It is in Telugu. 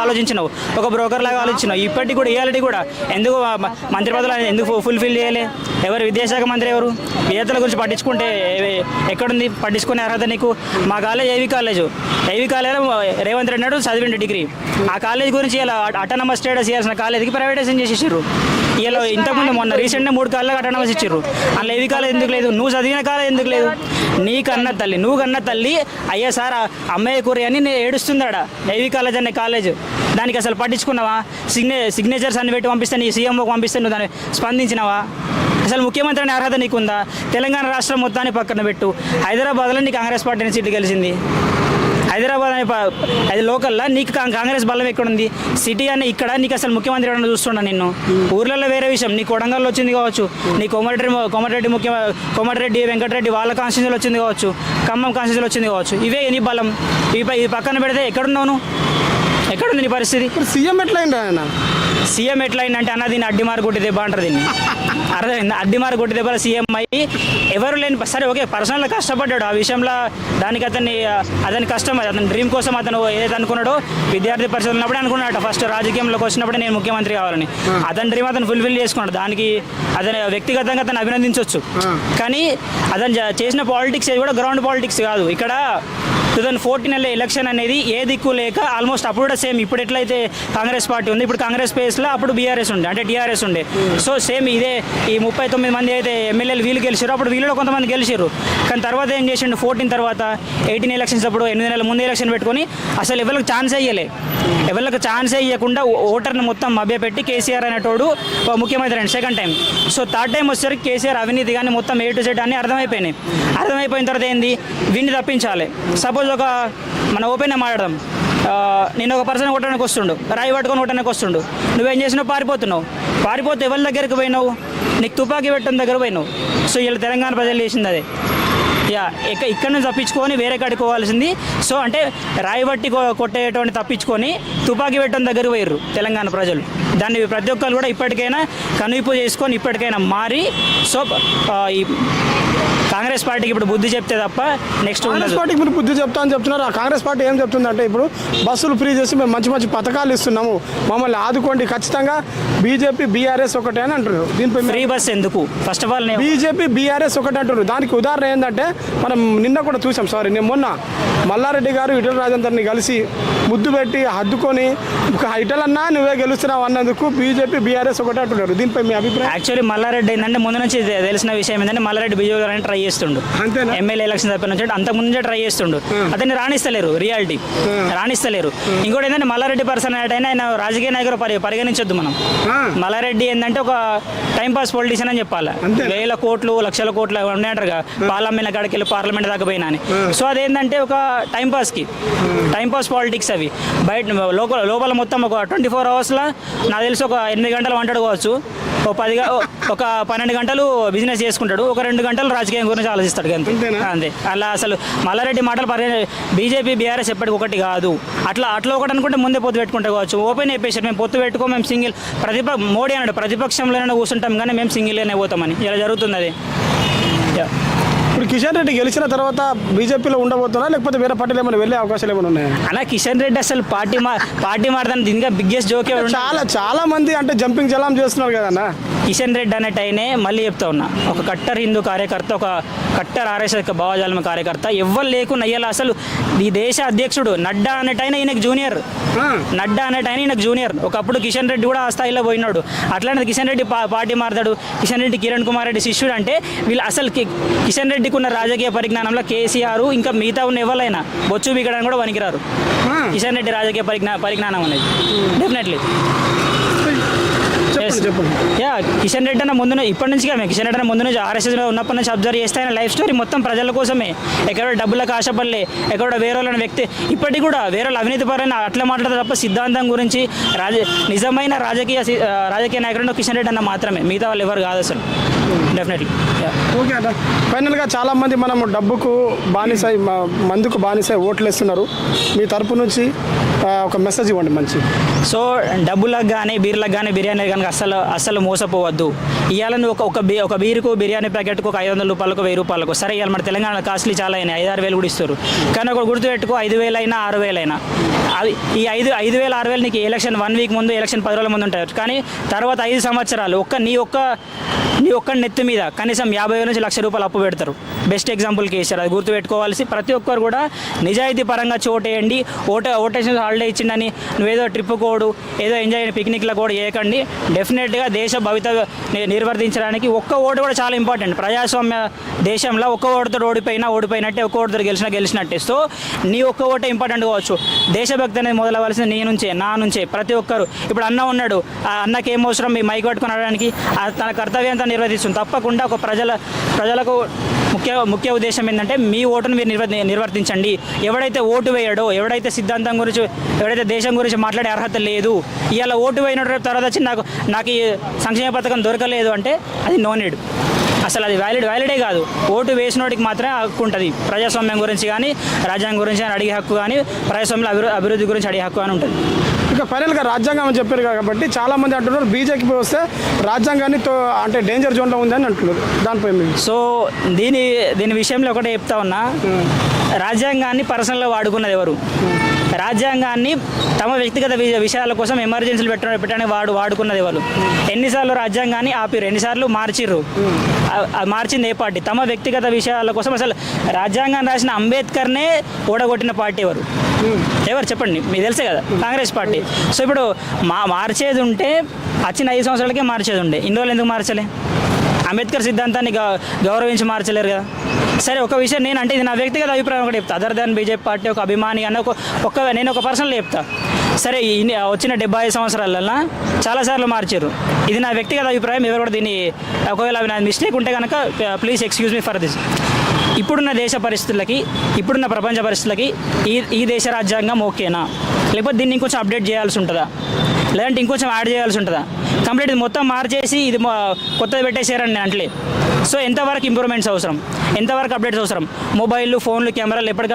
ఆలోచించినావు. ఒక బ్రోకర్ లాగా ఆలోచించినావు. ఇప్పటికి కూడా ఇవాళకి కూడా. ఎందుకు మంత్రి పదవులు ఎందుకు ఫుల్ఫిల్ చేయలే? ఎవరు విద్యాశాఖ మంత్రి ఎవరు? విద్యార్థుల గురించి పట్టించుకుంటే ఎక్కడుంది? పట్టించుకునే అర్హత నీకు? మా college AV college. AV college Revanth Reddy నాడు డిగ్రీ. ఆ కాలేజ్ గురించి ఇలా అటానమస్ స్టేటస్ ఇవ్వాల్సిన కాలేజీకి ప్రైవేటైజేషన్ చేసేసారు ఇలా ఇంతకుముందు మొన్న రీసెంట్గా మూడు కాలేజ్ అటానమస్ ఇచ్చారు అందులో ఏవి కాలేజ్ ఎందుకు లేదు? నువ్వు చదివిన కాలం ఎందుకు లేదు? నీ కన్న తల్లి నువ్వు కన్న తల్లి అయ్యా సార్ అమ్మాయి కూర అని నేను ఏడుస్తుందాడ ఏవి కాలేజ్ అనే కాలేజ్. దానికి అసలు పట్టించుకున్నావా? సిగ్నే సిగ్నేచర్స్ అన్ని పెట్టి పంపిస్తే నీ సీఎంఓకి పంపిస్తే నువ్వు దాన్ని స్పందించినావా? అసలు ముఖ్యమంత్రి అనే అర్హత నీకుందా? తెలంగాణ రాష్ట్రం మొత్తాన్ని పక్కన పెట్టు. హైదరాబాద్లో నీ కాంగ్రెస్ పార్టీని సీట్లు గెలిచింది. హైదరాబాద్ అనే ప- అది లోకల్లో? నీకు కాంగ్రెస్ బలం ఎక్కడుంది? సిటీ అనే ఇక్కడ నీకు అసలు ముఖ్యమంత్రి ఎవరైనా చూస్తున్నా నిన్ను? ఊర్లలో వేరే విషయం. నీ కొడంగల్లో వచ్చింది కావచ్చు. నీ కోమటిరెడ్డి కోమటిరెడ్డి ముఖ్య కోమటిరెడ్డి వెంకటరెడ్డి వాళ్ళ కాన్స్టిట్యూన్సీలో వచ్చింది కావచ్చు. ఖమ్మం కాన్స్టిట్యూన్సీలో వచ్చింది కావచ్చు. ఇవే నీ బలం. ఈ పక్కన పెడితే ఎక్కడున్నావు నువ్వు? ఎక్కడుంది నీ పరిస్థితి? ఇప్పుడు సీఎం ఎట్లా ఆయన? సీఎం ఎట్లా అయిందంటే అన్న దీన్ని అడ్డిమారు కొట్టి దెబ్బ అంటారు దీన్ని. అర్థమైంది? అడ్డిమారు కొట్టి దెబ్బ సీఎం అయ్యి ఎవరు లేని సరే ఓకే పర్సనల్ కష్టపడ్డాడు. ఆ విషయంలో దానికి అతన్ని అతని కష్టం అది అతని డ్రీమ్ కోసం అతను ఏదైతే అనుకున్నాడో విద్యార్థి పరిస్థితులు ఉన్నప్పుడే అనుకున్నాడు ఫస్ట్ రాజకీయంలోకి వచ్చినప్పుడే నేను ముఖ్యమంత్రి కావాలని. అతని డ్రీమ్ అతను ఫుల్ఫిల్ చేసుకున్నాడు. దానికి అతని వ్యక్తిగతంగా అతను అభినందించవచ్చు కానీ అతను చేసిన పాలిటిక్స్ కూడా గ్రౌండ్ పాలిటిక్స్ కాదు. ఇక్కడ టూ థౌసండ్ ఫోర్టీన్ ఎలక్షన్ అనేది ఏ దిక్కు లేక ఆల్మోస్ట్ అప్పుడు కూడా సేమ్ ఇప్పుడు ఎట్లయితే కాంగ్రెస్ పార్టీ ఉంది ఇప్పుడు కాంగ్రెస్ ప్లేస్లో అప్పుడు బీఆర్ఎస్ ఉండే అంటే టీఆర్ఎస్ ఉండే. సో సేమ్ ఇదే ఈ ముప్పై తొమ్మిది మంది అయితే ఎమ్మెల్యేలు వీళ్ళు గెలిచారు అప్పుడు వీళ్ళు కొంతమంది గెలిచారు. కానీ తర్వాత ఏం చేసిండు? ఫోర్టీన్ తర్వాత ఎయిటీన్ ఎలక్షన్స్ అప్పుడు ఎనిమిది నెలల ముందు ఎలక్షన్ పెట్టుకొని అసలు ఎవరికి ఛాన్స్ అయ్యలే ఎవరికి ఛాన్స్ ఇవ్వకుండా ఓటర్ని మొత్తం మభ్యపెట్టి కేసీఆర్ అనేటోడు ముఖ్యమంత్రి అండి second time so third time వచ్చేసరికి కేసీఆర్ అవినీతి కానీ మొత్తం ఏ టు జెడ్ అని అర్థమైపోయినాయి. అర్థమైపోయిన తర్వాత ఏంది? వీడిని తప్పించాలి. సపోజ్ ఒక మన ఓపెన్ మాట్లాడదాం. నేను ఒక పర్సన్ కొట్టడానికి వస్తుండు. రాయి పట్టుకొని కొట్టడానికి వస్తుండు. నువ్వేం చేసినావు? పారిపోతున్నావు. పారిపోతే ఎవరి దగ్గరికి పోయినావు? నీకు తుపాకీ పెట్టడం దగ్గర పోయినావు. సో వీళ్ళు తెలంగాణ ప్రజలు చేసింది అదే. యా ఇక ఇక్కడ నుంచి తప్పించుకొని వేరే కాడికి పోవాల్సింది. సో అంటే రాయి పట్టి కొ- కొట్టేటువంటి తప్పించుకొని తుపాకీ పెట్టడం దగ్గర పోయిర్రు తెలంగాణ ప్రజలు. దాన్ని ప్రతి ఒక్కరు కూడా ఇప్పటికైనా కనువిప్పు చేసుకొని ఇప్పటికైనా మారి సో ఈ కాంగ్రెస్ పార్టీకి ఇప్పుడు బుద్ధి చెప్తే తప్ప నెక్స్ట్ కాంగ్రెస్ పార్టీకి మీరు బుద్ధి చెప్తా అని చెప్తున్నారు. ఆ కాంగ్రెస్ పార్టీ ఏం చెప్తుందంటే ఇప్పుడు బస్సులు ఫ్రీ చేసి మేము మంచి మంచి పథకాలు ఇస్తున్నాము. మమ్మల్ని ఆదుకోండి. ఖచ్చితంగా బీజేపీ బీఆర్ఎస్ ఒకటే అని అంటున్నారు. దీనిపై ఫ్రీ బస్ ఎందుకు? First of all BJP BRS ఒకటి అంటున్నారు. దానికి ఉదాహరణ ఏంటంటే మనం నిన్న కూడా చూసాం. సారీ నేను మొన్న మల్లారెడ్డి గారు ఇటల రాజేందర్ని కలిసి ముద్దు పెట్టి హద్దుకొని ఇటలన్నా నువ్వే గెలుస్తున్నావు అన్నందుకు బీజేపీ బీఆర్ఎస్ ఒకటే అంటున్నారు. దీనిపై మీ అభిప్రాయం? యాక్చువల్లీ మల్లారెడ్డి ఏంటంటే ముందు నుంచి తెలిసిన విషయం ఏంటంటే మల్లారెడ్డి బిజు గారు ట్రై చేస్తుండు? ఎమ్మెల్యే ఎలక్షన్ తప్ప నుంచి అంతకు ముందు ట్రై చేస్తుండు. అతన్ని రాణిస్తలేరు రియాలిటీ రాణిస్తలేరు. ఇంకోటి ఏంటంటే మల్లారెడ్డి పర్సన్ అయినా ఆయన రాజకీయ నాయకులు పరి పరిగణించొద్దు మనం. మల్లారెడ్డి ఏంటంటే ఒక టైం పాస్ పొలిటీషియన్ అని చెప్పాలి? వేల కోట్లు లక్షల కోట్లు ఉన్నాయంటారు పార్లమెంట్ కాడికి వెళ్ళి పార్లమెంట్ దాకా పోయినా అని. సో అదేంటంటే ఒక టైం పాస్కి టైం పాస్ పాలిటిక్స్ అవి. బయట లోపల లోపల మొత్తం ఒక ట్వంటీ ఫోర్ అవర్స్లో నాకు తెలిసి ఒక ఎనిమిది గంటలు వంటాడుకోవచ్చు ఒక పది ఒక పన్నెండు గంటలు బిజినెస్ చేసుకుంటాడు. ఒక రెండు గంటలు రాజకీయం గురించి ఆలోచిస్తాడు అంతే. అలా అసలు మల్లారెడ్డి మాటలు పరి బీజేపీ బీఆర్ఎస్ ఎప్పటికి ఒకటి కాదు. అట్లా అట్లా ఒకటి అనుకుంటే ముందే పొత్తు పెట్టుకుంటే కావచ్చు. ఓపెన్ చెప్పేసారు మేము పొత్తు పెట్టుకో మేము సింగిల్ ప్రతిప మోడీ అన్నాడు ప్రతిపక్షంలోనే కూర్చుంటాం కానీ మేము సింగిల్గానే పోతామని. ఇలా జరుగుతుంది అది. కిషన్ రెడ్డి గెలిచిన తర్వాత బీజేపీలో ఉండబోతున్నా? లేకపోతే వేరే పార్టీలో ఏమైనా వెళ్ళే అవకాశాలు ఏమైనా ఉన్నాయా? అలా కిషన్ రెడ్డి అసలు పార్టీ మా పార్టీ మారదాని దీనిగా బిగ్గెస్ట్ జోకే చాలా చాలా మంది అంటే జంపింగ్ జలాం చేస్తున్నారు కదన్నా కిషన్ రెడ్డి అనేటైనే మళ్ళీ చెప్తా ఉన్నా. ఒక కట్టర్ హిందూ కార్యకర్త ఒక కట్టర్ ఆర్ఎస్ఎస్ భావజాలం కార్యకర్త ఎవ్వరు లేకుండా అయ్యేలా అసలు ఈ దేశ అధ్యక్షుడు నడ్డా అనేటైన ఈయనకు జూనియర్. నడ్డా అనేటైన ఈయనకు జూనియర్ ఒకప్పుడు కిషన్ రెడ్డి కూడా ఆ స్థాయిలో పోయినాడు. అట్లానే కిషన్ రెడ్డి పార్టీ మారతాడు. కిషన్ రెడ్డి కిరణ్ కుమార్ రెడ్డి శిష్యుడు అంటే వీళ్ళు అసలు కిషన్ రెడ్డికి ఉన్న రాజకీయ పరిజ్ఞానంలో కేసీఆర్ ఇంకా మిగతా ఉన్న ఎవరైనా బొచ్చు బీకడానికి కూడా పనికిరారు. కిషన్ రెడ్డి రాజకీయ పరిజ్ఞా పరిజ్ఞానం అనేది. డెఫినెట్లీ యా కిషన్ రెడ్డి అన్న ముందు ఇప్పటి నుంచి కిషన్ రెడ్డి అన్న ముందు నుంచి ఆర్ఎస్ఎస్లో ఉన్నప్పటి నుంచి అబ్జర్వ్ చేస్తే ఆయన లైఫ్ స్టోరీ మొత్తం ప్రజల కోసమే. ఎక్కడో డబ్బులకు ఆశపడలే ఎక్కడో వేరే వాళ్ళని వ్యక్తి ఇప్పటికి కూడా వేరే వాళ్ళు అవినీతి పరైన అట్లా మాట్లాడతారు తప్ప సిద్ధాంతం గురించి రాజ నిజమైన రాజకీయ రాజకీయ నాయకుడు కిషన్ రెడ్డి అన్న మాత్రమే. మిగతా వాళ్ళు ఎవరు కాదు అసలు. డెఫినెట్లీ ఓకే అన్న ఫైనల్గా చాలా మంది మనం డబ్బుకు బానిసై మందుకు బానిసై ఓట్లు వేస్తున్నారు మీ తరపు నుంచి ఒక మెసేజ్ ఇవ్వండి మంచి సో డబ్బులకు కానీ బీర్లకు కానీ బిర్యానీ కానీ అస్సలు అస్సలు మోసపోవద్దు. ఇవాళ నువ్వు ఒక ఒక బీ ఒక బీరుకు బిర్యానీ ప్యాకెట్కు ఒక ఐదు వందల రూపాయలకు వెయ్యి రూపాయలకు సరే ఇవాళ మన తెలంగాణ కాస్ట్లీ చాలా అయినాయి ఐదు ఆరు వేలు కూడా ఇస్తారు. కానీ ఒక గుర్తుపెట్టుకో ఐదు వేలైనా ఆరు వేలైనా. అది ఈ ఐదు ఐదు వేల ఆరు వేలు నీకు ఎలక్షన్ వన్ వీక్ ముందు ఎలక్షన్ పది రోజుల ముందు ఉంటాయి. కానీ తర్వాత ఐదు సంవత్సరాలు ఒక్క నీ ఒక్క నీ ఒక్క నెత్తి మీద కనీసం యాభై వేల నుంచి లక్ష రూపాయలు అప్పు పెడతారు. బెస్ట్ ఎగ్జాంపుల్ కేసీఆర్ అది గుర్తుపెట్టుకోవాల్సి ప్రతి ఒక్కరు కూడా నిజాయితీ పరంగా చోటేయండి. ఓటే ఓటేషన్ హాలిడే ఇచ్చిండని నువ్వేదో ట్రిప్ కోడు ఏదో ఎంజాయ్ పిక్నిక్లో కూడా చేయకండి. డెఫినెట్గా దేశ భవిత నిర్వర్తించడానికి ఒక్క ఓటు కూడా చాలా ఇంపార్టెంట్ ప్రజాస్వామ్య దేశంలో ఒక్క ఓటుతో ఓడిపోయినా ఓడిపోయినట్టే ఒక్క ఓటుతో గెలిచినా గెలిచినట్టే. సో నీ ఒక్క ఓటే ఇంపార్టెంట్ కావచ్చు. దేశభక్తి అనేది మొదలవ్వాల్సింది నీ నుంచే నా నుంచే ప్రతి ఒక్కరు. ఇప్పుడు అన్న ఉన్నాడు ఆ అన్నకి ఏం అవసరం? మీ మైక్ పట్టుకుని అడగడానికి. తన కర్తవ్యంతో నిర్వర్తిస్తుంది. తప్పకుండా ఒక ప్రజల ప్రజలకు ముఖ్య ముఖ్య ఉద్దేశం ఏంటంటే మీ ఓటును మీరు నిర్వ నిర్వర్తించండి. ఎవడైతే ఓటు వేయడో ఎవడైతే సిద్ధాంతం గురించి ఎవడైతే దేశం గురించి మాట్లాడే అర్హత లేదు ఇవాళ ఓటు వేయిన తర్వాత వచ్చి నాకు నాకు ఈ సంక్షేమ పథకం దొరకలేదు అంటే అది నోనెడ్ అసలు అది వ్యాలిడ్ వ్యాలిడే కాదు. ఓటు వేసినోడికి మాత్రమే హక్కు ఉంటుంది. ప్రజాస్వామ్యం గురించి కానీ రాజ్యాంగం గురించి కానీ అడిగే హక్కు కానీ ప్రజాస్వామ్య అభివృద్ధి అభివృద్ధి గురించి అడిగే హక్కు అని ఉంటుంది. ఇక ఫైనల్గా రాజ్యాంగం అని చెప్పారు కాబట్టి చాలా మంది అంటున్నారు బీజేపీ వస్తే రాజ్యాంగాన్ని అంటే డేంజర్ జోన్లో ఉందని అంటున్నారు. దానిపై సో దీని దీని విషయంలో ఒకటే చెప్తా ఉన్నా. రాజ్యాంగాన్ని పర్సనల్గా వాడుకున్నది ఎవరు? రాజ్యాంగాన్ని తమ వ్యక్తిగత వి- విషయాల కోసం ఎమర్జెన్సీలు పెట్ట పెట్టడానికి వాడు వాడుకున్నది వాళ్ళు ఎన్నిసార్లు రాజ్యాంగాన్ని ఆపిరు ఎన్నిసార్లు మార్చిర్రు? మార్చింది ఏ పార్టీ? తమ వ్యక్తిగత విషయాల కోసం అసలు రాజ్యాంగాన్ని రాసిన అంబేద్కర్నే ఓడగొట్టిన పార్టీ ఎవరు? ఎవరు? చెప్పండి. మీకు తెలుసే కదా. కాంగ్రెస్ పార్టీ. సో ఇప్పుడు మా మార్చేది ఉంటే వచ్చిన ఐదు సంవత్సరాలకే మార్చేది ఉండే ఇన్ని రోజులు ఎందుకు మార్చలే? అంబేద్కర్ సిద్ధాంతాన్ని గౌరవించి మార్చలేరు కదా. సరే ఒక విషయం నేను అంటే ఇది నా వ్యక్తిగత అభిప్రాయం ఒకటి చెప్తా. అదర్ దాన్ బీజేపీ పార్టీ ఒక అభిమాని అన్న ఒక ఒక నేను ఒక పర్సనల్ చెప్తా. సరే ఇన్ని వచ్చిన డెబ్బై ఐదు సంవత్సరాలలో చాలాసార్లు మార్చారు. ఇది నా వ్యక్తిగత అభిప్రాయం. ఎవరు కూడా దీన్ని ఒకవేళ అవి నా మిస్టేక్ ఉంటే కనుక please excuse me for this ఇప్పుడున్న దేశ పరిస్థితులకి ఇప్పుడున్న ప్రపంచ పరిస్థితులకి ఈ ఈ దేశ రాజ్యాంగం ఓకేనా? లేకపోతే దీన్ని ఇంకొంచెం అప్డేట్ చేయాల్సి ఉంటుందా? లేదంటే ఇంకొంచెం యాడ్ చేయాల్సి ఉంటుందా? కంప్లీట్ ఇది మొత్తం మార్చేసి ఇది కొత్తది పెట్టేసారని నేను అంటలే సో ఎంతవరకు ఇంప్రూవ్మెంట్స్ అవసరం? ఎంతవరకు అప్డేట్స్ అవసరం? మొబైల్ ఫోన్లు కెమెరాలు ఎప్పటికీ